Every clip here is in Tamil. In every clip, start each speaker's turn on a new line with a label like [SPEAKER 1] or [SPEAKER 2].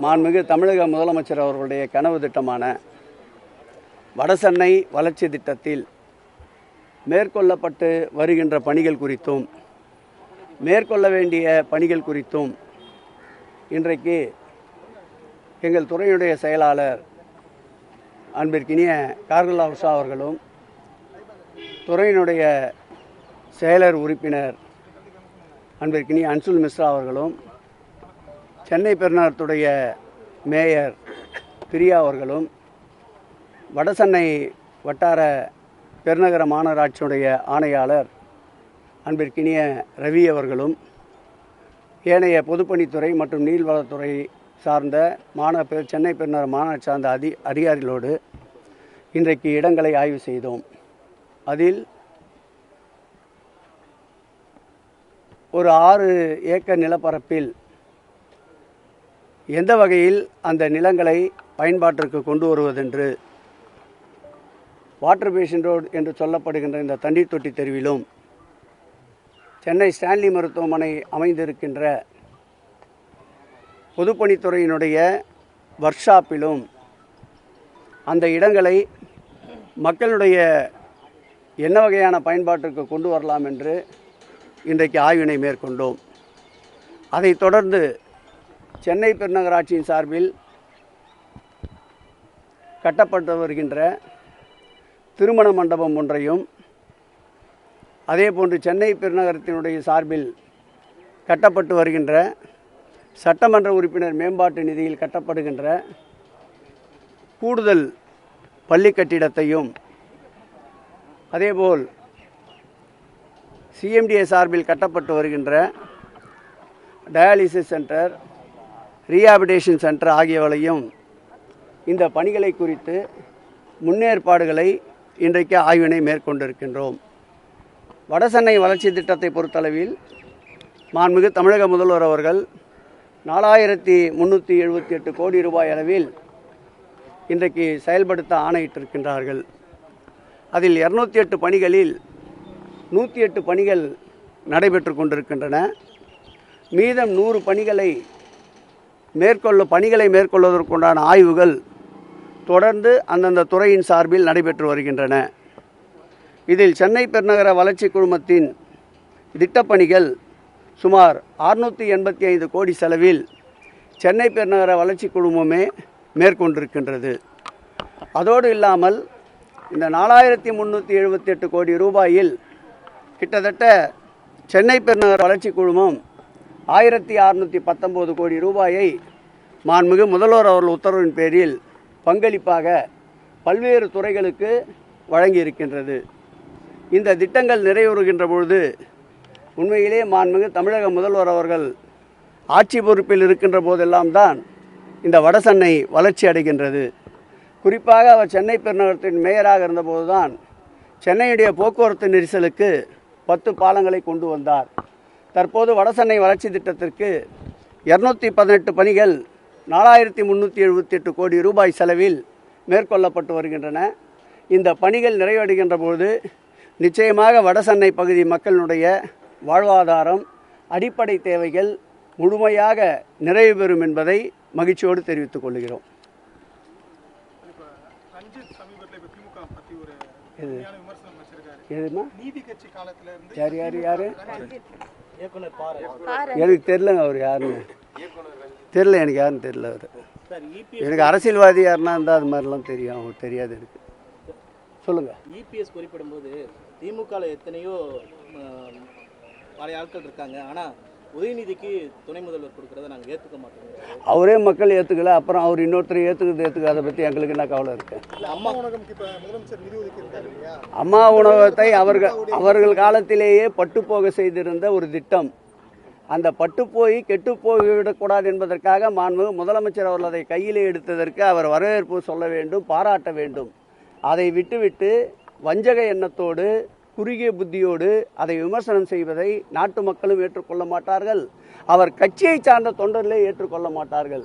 [SPEAKER 1] மாண்புமிகு தமிழக முதலமைச்சர் அவர்களுடைய கனவு திட்டமான வடசென்னை வளர்ச்சி திட்டத்தில் மேற்கொள்ளப்பட்டு வருகின்ற பணிகள் குறித்தும் மேற்கொள்ள வேண்டிய பணிகள் குறித்தும் இன்றைக்கு எங்கள் துறையுடைய செயலாளர் அன்பிற்கினிய கார்குல்லா உஷா அவர்களும் துறையினுடைய செயலர் உறுப்பினர் அன்பிற்கினிய அன்சுல் மிஸ்ரா அவர்களும் சென்னை பெருநகரத்துடைய மேயர் பிரியா அவர்களும் வடசென்னை வட்டார பெருநகர மாநகராட்சியுடைய ஆணையாளர் அன்பிற்கினிய ரவி அவர்களும் ஏனைய பொதுப்பணித்துறை மற்றும் நீர்வளத்துறை சார்ந்த மாந பெ- சென்னை பெருநகர மாநகராட்சி சார்ந்த அதி அதிகாரிகளோடு இன்றைக்கு இடங்களை ஆய்வு செய்தோம். அதில் ஒரு ஆறு ஏக்கர் நிலப்பரப்பில் எந்த வகையில் அந்த நிலங்களை பயன்பாட்டிற்கு கொண்டு வருவதென்று வாட்டர் பேஷன் ரோடு என்று சொல்லப்படுகின்ற இந்த தண்ணீர் தொட்டி தெருவிலும் சென்னை ஸ்டான்லி மருத்துவமனை அமைந்திருக்கின்ற பொதுப்பணித்துறையினுடைய ஒர்க் ஷாப்பிலும் அந்த இடங்களை மக்களுடைய என்ன வகையான பயன்பாட்டிற்கு கொண்டு வரலாம் என்று இன்றைக்கு ஆய்வினை மேற்கொண்டோம். அதைத் தொடர்ந்து சென்னை பெருநகராட்சியின் சார்பில் கட்டப்பட்டு வருகின்ற திருமண மண்டபம் ஒன்றையும் அதேபோன்று சென்னை பெருநகரத்தினுடைய சார்பில் கட்டப்பட்டு வருகின்ற சட்டமன்ற உறுப்பினர் மேம்பாட்டு நிதியில் கட்டப்படுகின்ற கூடுதல் பள்ளி கட்டிடத்தையும் அதேபோல் சிஎம்டிஏ சார்பில் கட்டப்பட்டு வருகின்ற டயாலிசிஸ் சென்டர் ரீஹாபிடேஷன் சென்டர் ஆகியவளையும் இந்த பணிகளை குறித்து முன்னேற்பாடுகளை இன்றைக்கு ஆய்வினை மேற்கொண்டிருக்கின்றோம். வடசென்னை வளர்ச்சி திட்டத்தை பொறுத்தளவில் மாண்புமிகு தமிழக முதல்வர் அவர்கள் நாலாயிரத்தி முந்நூற்றி எழுபத்தி எட்டு கோடி ரூபாய் அளவில் இன்றைக்கு செயல்படுத்த ஆணையிட்டிருக்கின்றார்கள். அதில் இரநூத்தி எட்டு பணிகளில் நூற்றி எட்டு பணிகள் நடைபெற்று கொண்டிருக்கின்றன. மீதம் நூறு பணிகளை மேற்கொள்ளும் பணிகளை மேற்கொள்வதற்குண்டான ஆய்வுகள் தொடர்ந்து அந்தந்த துறையின் சார்பில் நடைபெற்று வருகின்றன. இதில் சென்னை பெருநகர வளர்ச்சி குழுமத்தின் திட்டப்பணிகள் சுமார் அறுநூற்றி எண்பத்தி ஐந்து கோடி செலவில் சென்னை பெருநகர வளர்ச்சி குழுமமே மேற்கொண்டிருக்கின்றது. அதோடு இல்லாமல் இந்த நாலாயிரத்தி முந்நூற்றி எழுபத்தி எட்டு கோடி ரூபாயில் கிட்டத்தட்ட சென்னை பெருநகர வளர்ச்சி குழுமம் ஆயிரத்தி அறுநூற்றி பத்தொம்போது கோடி ரூபாயை மாண்புமிகு முதல்வர் அவர்கள் உத்தரவின் பேரில் பங்களிப்பாக பல்வேறு துறைகளுக்கு வழங்கியிருக்கின்றது. இந்த திட்டங்கள் நிறைவேறுகின்ற பொழுது உண்மையிலே மாண்புமிகு தமிழக முதல்வர் அவர்கள் ஆட்சி பொறுப்பில் இருக்கின்ற போதெல்லாம் தான் இந்த வடசென்னை வளர்ச்சி அடைகின்றது. குறிப்பாக அவர் சென்னை பெருநகரத்தின் மேயராக இருந்தபோதுதான் சென்னையுடைய போக்குவரத்து நெரிசலுக்கு பத்து பாலங்களை கொண்டு வந்தார். தற்போது வடசென்னை வளர்ச்சி திட்டத்திற்கு இரநூத்தி பதினெட்டு பணிகள் நாலாயிரத்தி முந்நூற்றி எழுபத்தி எட்டு கோடி ரூபாய் செலவில் மேற்கொள்ளப்பட்டு வருகின்றன. இந்த பணிகள் நிறைவடைகின்ற பொழுது நிச்சயமாக வடசென்னை பகுதி மக்களினுடைய வாழ்வாதாரம் அடிப்படை தேவைகள் முழுமையாக நிறைவு பெறும் என்பதை மகிழ்ச்சியோடு தெரிவித்துக் கொள்கிறோம். எதுமா?
[SPEAKER 2] நீதி கட்சி காலத்துல இருந்து
[SPEAKER 1] யார் யார் யார்? எனக்கு தெரிலங்க அவர் யாருன்னு. தெரில எனக்கு யாருன்னு தெரில அவர்.
[SPEAKER 2] சார் இபி
[SPEAKER 1] எனக்கு அரசியல்வாதி யாருன்னா இருந்தால் அது மாதிரிலாம் தெரியும் அவங்களுக்கு தெரியாது எனக்கு. சொல்லுங்கள்
[SPEAKER 3] இபிஎஸ் குறிப்பிடும்போது திமுகவில் எத்தனையோ பழைய ஆட்கள் இருக்காங்க. ஆனால் உதயநிதிக்கு துணை முதல்வர் கொடுக்கறத நாங்கள் ஏற்றுக்க மாட்டோம்.
[SPEAKER 1] அவரே மக்கள் ஏற்றுக்கல அப்புறம் அவர் இன்னொருத்தர் ஏற்றுக்கிறது ஏற்றுக்க அதை பற்றி எங்களுக்கு என்ன கவலை இருக்கு?
[SPEAKER 2] அம்மா உணவகம் இப்ப முதலமைச்சர் நிதி ஒதுக்கி இருக்காரு இல்லையா?
[SPEAKER 1] அம்மா உணவகத்தை அவர்கள் அவர்கள் காலத்திலேயே பட்டுப்போக செய்திருந்த ஒரு திட்டம். அந்த பட்டுப்போய் கெட்டு போய்விடக்கூடாது என்பதற்காக மாண்புமிகு முதலமைச்சர் அவர்கள் அதை கையிலே எடுத்ததற்கு அவர் வரவேற்பு சொல்ல வேண்டும் பாராட்ட வேண்டும். அதை விட்டுவிட்டு வஞ்சக எண்ணத்தோடு குறுகிய புத்தியோடு அதை விமர்சனம் செய்வதை நாட்டு மக்களும் ஏற்றுக்கொள்ள மாட்டார்கள். அவர் கட்சியை சார்ந்த தொண்டர்களே ஏற்றுக்கொள்ள மாட்டார்கள்.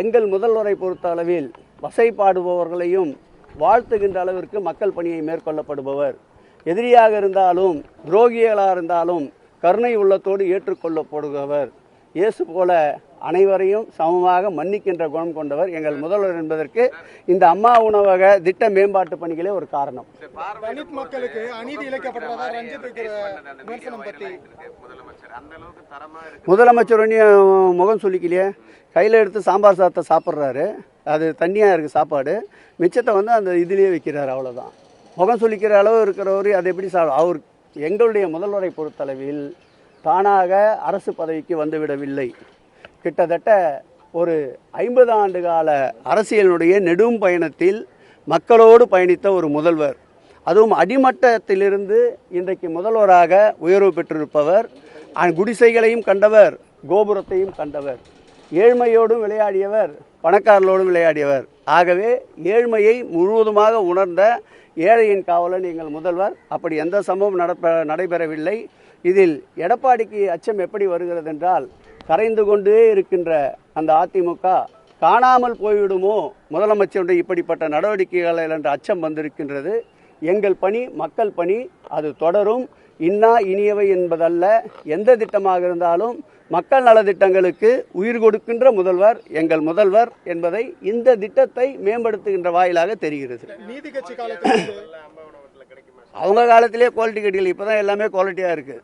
[SPEAKER 1] எங்கள் முதல்வரை பொறுத்த அளவில் வசைப்பாடுபவர்களையும் வாழ்த்துகின்ற அளவிற்கு மக்கள் பணியை மேற்கொள்ளப்படுபவர். எதிரியாக இருந்தாலும் துரோகிகளாக இருந்தாலும் கருணை உள்ளத்தோடு ஏற்றுக்கொள்ளப்படுபவர். இயேசு போல அனைவரையும் சமமாக மன்னிக்கின்ற குணம் கொண்டவர் எங்கள் முதல்வர் என்பதற்கு இந்த அம்மா உணவக திட்ட மேம்பாட்டு பணிகளே ஒரு காரணம்.
[SPEAKER 2] மக்களுக்கு அநீதி
[SPEAKER 1] முதலமைச்சர் ஒன்றும் முகம் சொல்லிக்கலையே கையில் எடுத்து சாம்பார் சாதத்தை சாப்பிட்றாரு. அது தண்ணியாக இருக்குது சாப்பாடு. மிச்சத்தை வந்து அந்த இதுலேயே வைக்கிறாரு அவ்வளோதான் முகம் சொல்லிக்கிற அளவு இருக்கிறவர் அது எப்படி சா அவர் எங்களுடைய முதல்வரை பொறுத்தளவில் தானாக அரசு பதவிக்கு வந்துவிடவில்லை கிட்டத்தட்ட ஒரு ஐம்பது ஆண்டு கால அரசியலினுடைய நெடும் பயணத்தில் மக்களோடு பயணித்த ஒரு முதல்வர். அதுவும் அடிமட்டத்திலிருந்து இன்றைக்கு முதல்வராக உயர்வு பெற்றிருப்பவர் குடிசைகளையும் கண்டவர் கோபுரத்தையும் கண்டவர் ஏழ்மையோடும் விளையாடியவர் பணக்காரர்களோடும் விளையாடியவர். ஆகவே ஏழ்மையை முழுவதுமாக உணர்ந்த ஏழையின் காவலன் எங்கள் முதல்வர். அப்படி எந்த சம்பவம் நடப்ப நடைபெறவில்லை. இதில் எடப்பாடிக்கு அச்சம் எப்படி வருகிறது என்றால் கரைந்து கொண்டே இருக்கின்ற அந்த அதிமுக காணாமல் போய்விடுமோ? முதலமைச்சருடைய இப்படிப்பட்ட நடவடிக்கைகள் என்ற அச்சம் வந்திருக்கின்றது. எங்கள் பணி மக்கள் பணி அது தொடரும். இன்னா இனியவை என்பதல்ல. எந்த திட்டமாக இருந்தாலும் மக்கள் நலத்திட்டங்களுக்கு உயிர் கொடுக்கின்ற முதல்வர் எங்கள் முதல்வர் என்பதை இந்த திட்டத்தை மேம்படுத்துகின்ற வாயிலாக தெரிகிறது. அவங்க காலத்திலே குவாலிட்டி கட்டிகள் இப்போ தான் எல்லாமே குவாலிட்டியாக இருக்குது